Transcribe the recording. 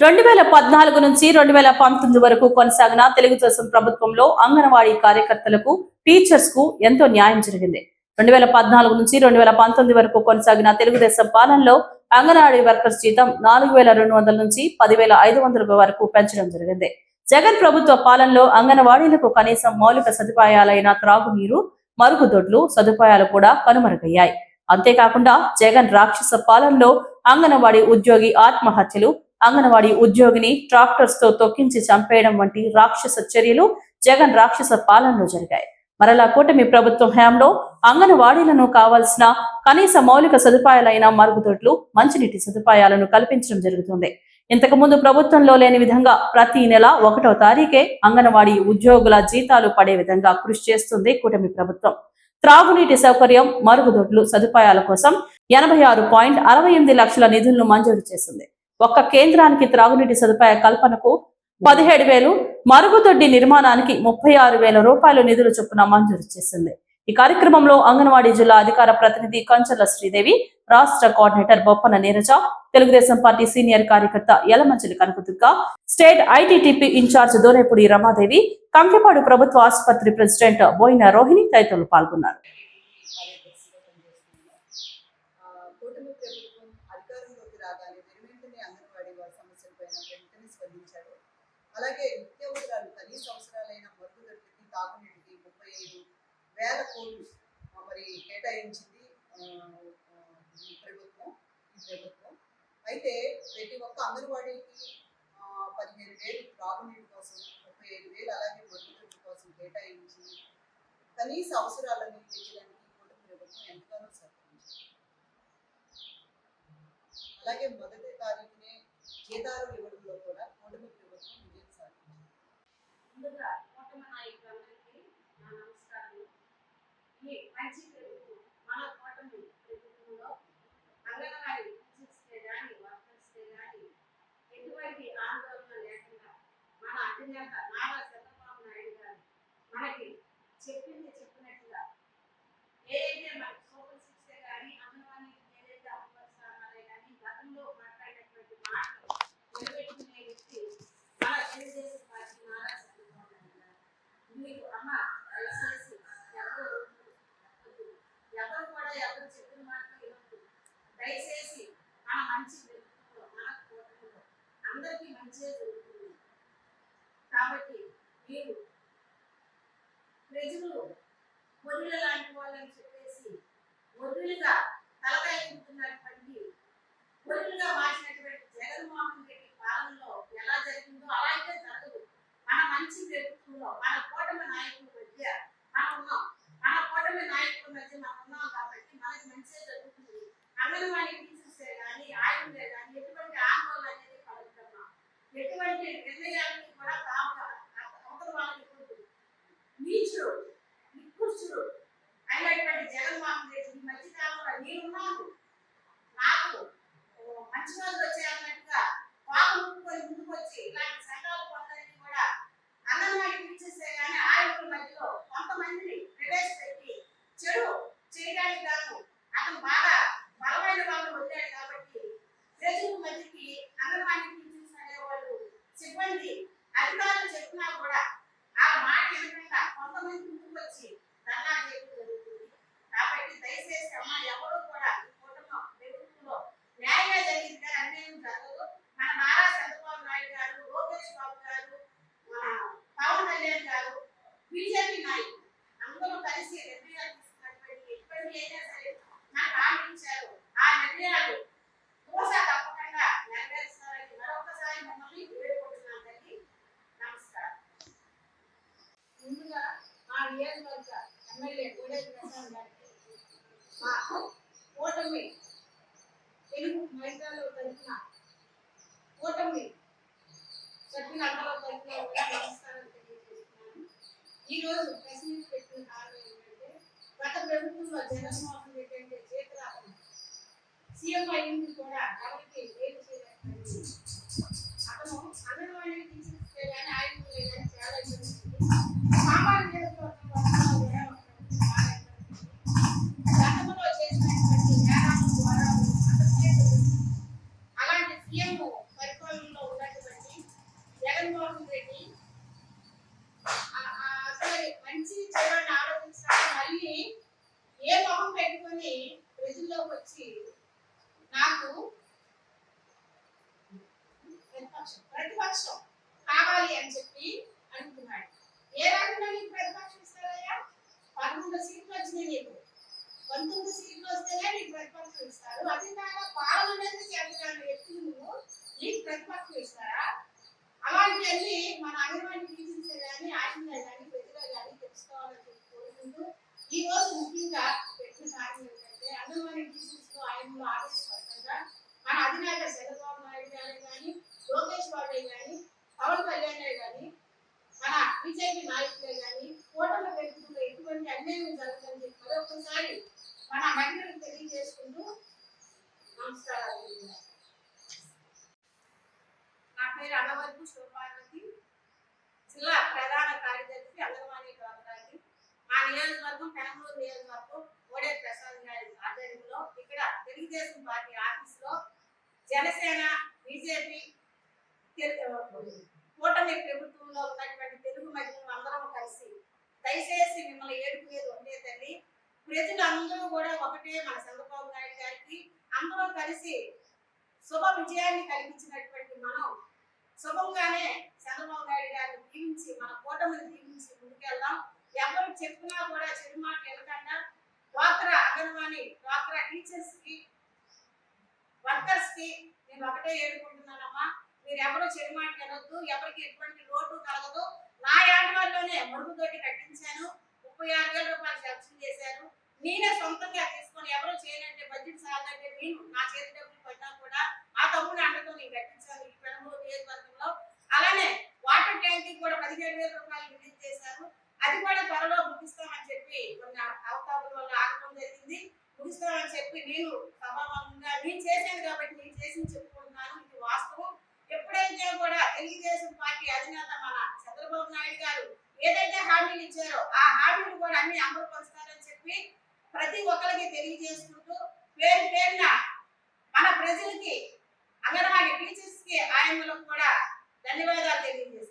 రెండు వేల పద్నాలుగు నుంచి రెండు వేల పంతొమ్మిది వరకు కొనసాగిన తెలుగుదేశం ప్రభుత్వంలో అంగన్వాడీ కార్యకర్తలకు టీచర్స్కు ఎంతో న్యాయం జరిగింది. రెండు వేల పద్నాలుగు నుంచి రెండు వేల పంతొమ్మిది వరకు కొనసాగిన తెలుగుదేశం పాలనలో అంగన్వాడీ వర్కర్స్ జీతం నాలుగు వేల రెండు వందల నుంచి పదివేల ఐదు వందల వరకు పెంచడం జరిగింది. జగన్ ప్రభుత్వ పాలనలో అంగన్వాడీలకు కనీసం మౌలిక సదుపాయాలైన త్రాగునీరు మరుగుదొడ్లు సదుపాయాలు కూడా కనుమరుగయ్యాయి. అంతేకాకుండా జగన్ రాక్షస పాలనలో అంగన్వాడీ ఉద్యోగి ఆత్మహత్యలు అంగన్వాడీ ఉద్యోగిని ట్రాక్టర్స్తో తొక్కించి చంపేయడం వంటి రాక్షస చర్యలు జగన్ రాక్షస పాలనలో జరిగాయి. మరలా కూటమి ప్రభుత్వం హయాంలో అంగన్వాడీలను కావాల్సిన కనీస మౌలిక సదుపాయాలైన మరుగుదొడ్లు మంచినీటి సదుపాయాలను కల్పించడం జరుగుతుంది. ఇంతకు ముందు ప్రభుత్వంలో లేని విధంగా ప్రతి నెల ఒకటో తారీఖే అంగన్వాడీ ఉద్యోగుల జీతాలు పడే విధంగా కృషి చేస్తుంది కూటమి ప్రభుత్వం. త్రాగునీటి సౌకర్యం మరుగుదొడ్లు సదుపాయాల కోసం ఎనభై ఆరు పాయింట్ అరవై ఎనిమిది లక్షల నిధులను మంజూరు చేసింది. ఒక్క కేంద్రానికి త్రాగునీటి సదుపాయ కల్పనకు పదిహేడు వేలు మరుగుదొడ్డి నిర్మాణానికి ముప్పై ఆరు వేల రూపాయలు నిధులు చొప్పున మంజూరు చేసింది. ఈ కార్యక్రమంలో అంగన్వాడీ జిల్లా అధికార ప్రతినిధి కంచర్ల శ్రీదేవి రాష్ట్ర coordinator Boppana Neeraja Telugu Desam party senior కార్యకర్త Yalamanchili Kanakadurga state ITTP incharge Donepudi Ramadevi Kankepadu ప్రభుత్వ ఆసుపత్రి ప్రెసిడెంట్ బోయిన రోహిణి తదితరులు పాల్గొన్నారు. అందించాడు స్పందించారు అలాగే నిత్యావసరాలు కనీస అవసరాలైన మరుగుదొడ్లకి తాగునీటికి ముప్పై ఐదు వేల కోట్లు మరి కేటాయించింది ఈ ప్రభుత్వం ఈ ప్రభుత్వం. అయితే ప్రతి ఒక్క అంగన్వాడీకి పదిహేను వేలు తాగునీటి కోసం ముప్పై ఐదు వేలు అలాగే మరుగుదొడ్ల కోసం కేటాయించి కనీస అవసరాలను తీర్చడానికి కూడా ప్రభుత్వం ఎంతగానో సహకరించింది. అలాగే మొదటి తారీఖునే జీతాలు ఇవ్వడం కూటమి ప్రభుత్వం విజయం సాధించింది ముందుగా కూటమి నాయకులందరికీ నా నమస్కారం ఈ మంచి ప్రభుత్వం మన కూటమి ప్రభుత్వంలో అంగన్వాడీ టీచర్స్కే కానీ వర్కర్స్కే కానీ ఎటువంటి ఆందోళన లేకుండా మన అధినేత నారా చంద్రబాబు నాయుడు గారు మనకి చెప్పింది చెప్పినట్టుగా ఏదైతే మనకి సూపర్ సిక్స్ కానీ అంగన్వాడీ ఏదైతే అమలుపరుస్తారో కానీ గతంలో మాట్లాడినటువంటి మాటలు నిలబెట్టుకునే వ్యక్తి మన తెలుగుదేశం పార్టీ నారా చంద్రబాబు నాయుడు గారు. మీకు అమ్మ దయచేసి ఎవరు ఎవరు కూడా ఎవరు చెప్పిన దయచేసి మన మంచి మన కూటమిలో అందరికీ మంచిగా జరుగుతుంది కాబట్టి మీరు ప్రజలు గొర్రెల లాంటి వాళ్ళని చెప్పేసి గొర్రెలుగా తలకాయ ఉంటున్నటువంటి గొర్రెలుగా మార్చినటువంటి జగన్మోహన్ అలా అయితే జరగదు మన మంచి ప్రభుత్వంలో మన కూటమి నాయకుల మధ్య మనం ఉన్నాం మన కూటమి నాయకుల మధ్య మనం ఉన్నాం కాబట్టి మనకి మంచిగా జరుగుతుంది అంగన్వాడీ టీచర్సే కానీ ఆయుధే కానీ ఎటువంటి ఆందోళన అనేది పడుతున్నాం ఎటువంటి నిర్ణయాలకి కూడా తాము అవతల వాళ్ళకి ఇప్పుడు నీచుడు నికృష్టుడు అయినటువంటి జగన్మోహన్ రెడ్డి ఈ మధ్య కాలంలో నేనున్నాను నాకు ఓ, మంచి రోజులు వచ్చాయన్నట్టుగా పాపం ముక్కుకొని ముందుకు వచ్చి ఇలాంటి సంఘాలు కొందరికి కూడా అంగన్వాడీ టీచర్సే కానీ ఆయుధుల మధ్యలో కొంతమందిని ప్రవేశపెట్టి చెడు చేయడానికి గాను అతను బాగా బలమైన వాళ్ళు వచ్చాడు కాబట్టి ప్రజల మధ్యకి అంగన్వాడీ టీచర్స్ అనేవాళ్ళు సిబ్బంది అధికారులు చెప్పినా కూడా ఆ మాట వినకుండా కొంతమంది ముందుకు వచ్చి ధర్నా చేయడం జరుగుతుంది కాబట్టి దయచేసి అమ్మ ఎవరు కూడా ఈ కుటుంబం ప్రభుత్వంలో న్యాయంగా జరిగింది కానీ అన్యాయం జరగదు. మన నారా చంద్రబాబు నాయుడు గారు లోకేష్ బాబు గారు మన పవన్ కళ్యాణ్ గారు బీజేపీ నాయకులు అందరూ కలిసి నిర్ణయాలు తీసుకున్నటువంటి ఎటువంటి అయినా సరే మనకు హామీ ఇచ్చారు ఆ నిర్ణయాలు దోశ తప్పకుండా నెరవేరుస్తారని మరొకసారి మిమ్మల్ని వేడుకుంటున్నాను తల్లి నమస్కారం ముందుగా మా నియోజకవర్గ ఎమ్మెల్యే కోడేటి ప్రసాద్ గారికి మా కూటమి తెలుగు మహిళలు తరఫున కూటమి సభ్యులందరూ తరఫున నమస్కారం తెలియజేస్తున్నాను ఈరోజు ప్రెస్ మీట్ పెట్టిన కారణం ఏంటంటే గత ప్రభుత్వంలో జగన్మోహన్ రెడ్డి అంటే చేతులాపన సీఎం అయ్యింది కూడా ఎవరికి ఏమి చేయలేకపోయింది అతను అంగన్వాడీ టీచర్స్ కానీ ఆయన కానీ చాలా ఇబ్బంది సామాన్య నియోజకవర్గం వల్ల కూడా గతంలో చేసినటువంటి నేరాల ద్వారా అందరికీ తెలుసు. అలాంటి సీఎం పరిపాలనలో ఉన్న జగన్మోహన్ రెడ్డి ఆ- ఆ అసలు మంచి చెడుని ఆలోచించడానికి మళ్ళీ ఏ మొహం పెట్టుకొని ప్రజల్లోకి వచ్చి నాకు ప్రతిపక్షం కావాలి అని చెప్పి అనుకున్నాడు. ఏ రాకుండా నీకు ప్రతిపక్షం ఇస్తారయ్యా? పదకొండు సీట్లు వచ్చినాయి నీకు. పంతొమ్మిది సీట్లు వస్తేనే నీకు ప్రతిపక్షం ఇస్తారు. అది కాక పాలన చేస్తున్న వ్యక్తులు నువ్వు నీకు ప్రతిపక్షం ఇస్తారా? వెళ్ళి మన అంగన్వాడీ టీచర్స్ కానీ ఆశలు కానీ ప్రజలు కానీ తెలుసుకోవాలని కోరుకుంటూ ఈ రోజు ముఖ్యంగా పెట్టిన కార్యం ఏంటంటే అంగన్వాడీ టీచర్స్లో ఆయనలో ఆదేశపడకుండా మన అధినేత చంద్రబాబు నాయుడు గారు కానీ లోకేష్ బాబు కానీ పవన్ కళ్యాణ్ కానీ మన బీజేపీ నాయకులే కానీ కూటమి వ్యక్తులు ఎటువంటి అన్యాయం జరగదని చెప్పి ఒక్కసారి మన మహిళలకు తెలియజేసుకుంటూ నమస్కారాలు నా పేరు అన్నవరపు శివపార్వతి జిల్లా ప్రధాన కార్యదర్శి అంగన్వాడీ ప్రోగ్రాంకి మా నియోజకవర్గం పెనమూరు నియోజకవర్గం ఓడే ప్రసాద్ గారి ఆధ్వర్యంలో ఇక్కడ తెలుగుదేశం పార్టీ ఆఫీసులో జనసేన బీజేపీ కూటమి ప్రభుత్వంలో ఉన్నటువంటి తెలుగు మహిళలు అందరం కలిసి దయచేసి మిమ్మల్ని ఏడుకునేది ఉండే తల్లి ప్రజలందరూ కూడా ఒకటే మన చంద్రబాబు నాయుడు గారికి అందరూ కలిసి శుభ విజయాన్ని కలిగించినటువంటి మనం శుభంగానే చంద్రబాబు నాయుడు గారిని దీవించి మన కూటమిని దీవించి ముందుకెళ్దాం. ఎవరు చెప్పినా కూడా చెడు మాట వెళ్ళకుండా డ్వాక్రా అంగన్వాణి డ్వాక్రా టీచర్స్కి వర్కర్స్కి నేను ఒకటే ఏడుకుంటున్నానమ్మా. మీరు చెరిమాట తినొద్దు ఎవరికి ఎటువంటి లోటు కలగదు. నా యాడవాళ్ళలోనే మురుగుతోటి కట్టించాను. ముప్పై ఆరు వేల రూపాయలు సెలక్షన్ చేశాను నేనే సొంతంగా తీసుకొని ఎవరో చేయాలంటే బడ్జెట్ సాగాలంటే నేను నా చేతి డబ్బులు పడినా కూడా ఆ తమ్ముడు అండతో నేను కట్టించాను ఈ పెనమూరు నియోజకవర్గంలో. అలానే వాటర్ ట్యాంక్కి కూడా పదిహేడు వేల రూపాయలు రిలీజ్ చేశాను అది కూడా త్వరలో ముగిస్తామని చెప్పి కొన్ని అవతారాల వల్ల ఆగడం జరిగింది. ముగిస్తామని చెప్పి నేను సభాముఖంగా నేను చేశాను కాబట్టి నేను చేసి చెప్పుకుంటున్నాను ఇది వాస్తవం ఎప్పుడైతే కూడా తెలుగుదేశం పార్టీ అధినేత మన చంద్రబాబు నాయుడు గారు ఏదైతే హామీలు ఇచ్చారో ఆ హామీలు కూడా అన్ని అమలు పరుస్తారని చెప్పి ప్రతి ఒక్కరికి తెలియజేసుకుంటూ పేరు పేరున మన ప్రజలకి అంగన్వాడీ టీచర్స్కి ఆయనలకు కూడా ధన్యవాదాలు తెలియజేస్తాను